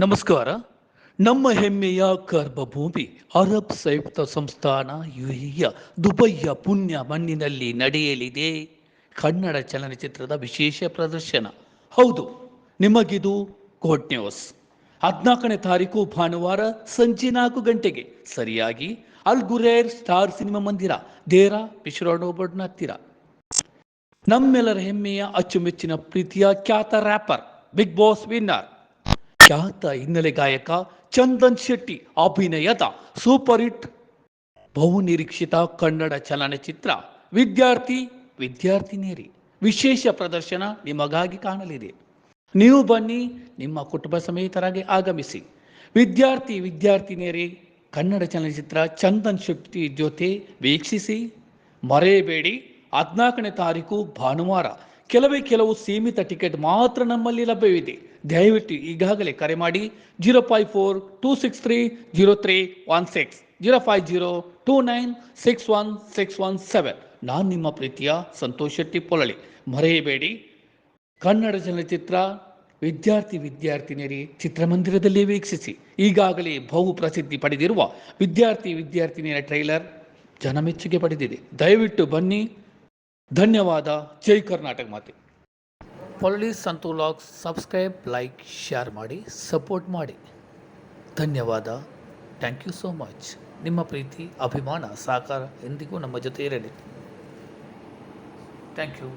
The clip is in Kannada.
ನಮಸ್ಕಾರ. ನಮ್ಮ ಹೆಮ್ಮೆಯ ಗರ್ಭಭೂಮಿ ಅರಬ್ ಸಂಯುಕ್ತ ಸಂಸ್ಥಾನ ಯುಎಯ ದುಬೈಯ ಪುಣ್ಯ ಮಣ್ಣಿನಲ್ಲಿ ನಡೆಯಲಿದೆ. ಕನ್ನಡ ಚಲನಚಿತ್ರದ ವಿಶೇಷ ಪ್ರದರ್ಶನ. ಹೌದು, ನಿಮಗಿದು ಕೋಟ್ ನ್ಯೂಸ್ ಹದಿನಾಲ್ಕನೇ ತಾರೀಕು ಭಾನುವಾರ ಸಂಜೆ ನಾಲ್ಕು ಗಂಟೆಗೆ ಸರಿಯಾಗಿ ಅಲ್ ಗುರೇರ್ ಸ್ಟಾರ್ ಸಿನಿಮಾ ಮಂದಿರ, ದೇರಾ ಪಿಶ್ರೋಡೋಬಡ್ನ ಹತ್ತಿರ. ನಮ್ಮೆಲ್ಲರ ಹೆಮ್ಮೆಯ ಅಚ್ಚುಮೆಚ್ಚಿನ ಪ್ರೀತಿಯ ಖ್ಯಾತ ರ್ಯಾಪರ್ ಬಿಗ್ ಬಾಸ್ ವಿನ್ನರ್ ಖ್ಯಾತ ಹಿನ್ನೆಲೆ ಗಾಯಕ ಚಂದನ್ ಶೆಟ್ಟಿ ಅಭಿನಯದ ಸೂಪರ್ ಹಿಟ್. ಬಹುನಿರೀಕ್ಷಿತ ಕನ್ನಡ ಚಲನಚಿತ್ರ. ವಿದ್ಯಾರ್ಥಿ, ವಿದ್ಯಾರ್ಥಿನಿಯರಿ. ವಿಶೇಷ ಪ್ರದರ್ಶನ ನಿಮಗಾಗಿ ಕಾಣಲಿದೆ. ನೀವು ಬನ್ನಿ, ನಿಮ್ಮ ಕುಟುಂಬ ಸಮೇತರಾಗಿ ಆಗಮಿಸಿ. ವಿದ್ಯಾರ್ಥಿ, ವಿದ್ಯಾರ್ಥಿನಿಯರಿ, ಕನ್ನಡ ಚಲನಚಿತ್ರ ಚಂದನ್ ಶೆಟ್ಟಿ ಜೊತೆ ವೀಕ್ಷಿಸಿ. ಮರೆಯಬೇಡಿ. ಹದಿನಾಲ್ಕನೇ ತಾರೀಕು ಭಾನುವಾರ. ಕೆಲವೇ ಕೆಲವು ಸೀಮಿತ ಟಿಕೆಟ್ ಮಾತ್ರ ನಮ್ಮಲ್ಲಿ ಲಭ್ಯವಿದೆ. ದಯವಿಟ್ಟು ಈಗಾಗಲೇ ಕರೆ ಮಾಡಿ zero five four two six three zero three one six, zero five zero two nine six one six one seven. ನಾನು ನಿಮ್ಮ ಪ್ರೀತಿಯ ಸಂತೋಷ್ ಶೆಟ್ಟಿ ಪೊಳಳಿ ಮರೆಯಬೇಡಿ. ಕನ್ನಡ ಚಲನಚಿತ್ರ ವಿದ್ಯಾರ್ಥಿ ವಿದ್ಯಾರ್ಥಿನಿಯರಿ ಚಿತ್ರಮಂದಿರದಲ್ಲಿ ವೀಕ್ಷಿಸಿ. ಈಗಾಗಲೇ ಬಹು ಪ್ರಸಿದ್ಧಿ ಪಡೆದಿರುವ ವಿದ್ಯಾರ್ಥಿ ವಿದ್ಯಾರ್ಥಿನಿಯರ ಟ್ರೈಲರ್ ಜನಮೆಚ್ಚುಗೆ ಪಡೆದಿದೆ. ದಯವಿಟ್ಟು ಬನ್ನಿ. ಧನ್ಯವಾದ. ಜೈ ಕರ್ನಾಟಕ ಮಾತೆ. Police Santhu vlogs subscribe, like, share ಮಾಡಿ, ಸಪೋರ್ಟ್ ಮಾಡಿ. ಧನ್ಯವಾದ. Thank you so much. ನಿಮ್ಮ ಪ್ರೀತಿ, ಅಭಿಮಾನ, ಸಹಕಾರ ಎಂದಿಗೂ ನಮ್ಮ ಜೊತೆ ಇರಲಿ. Thank you.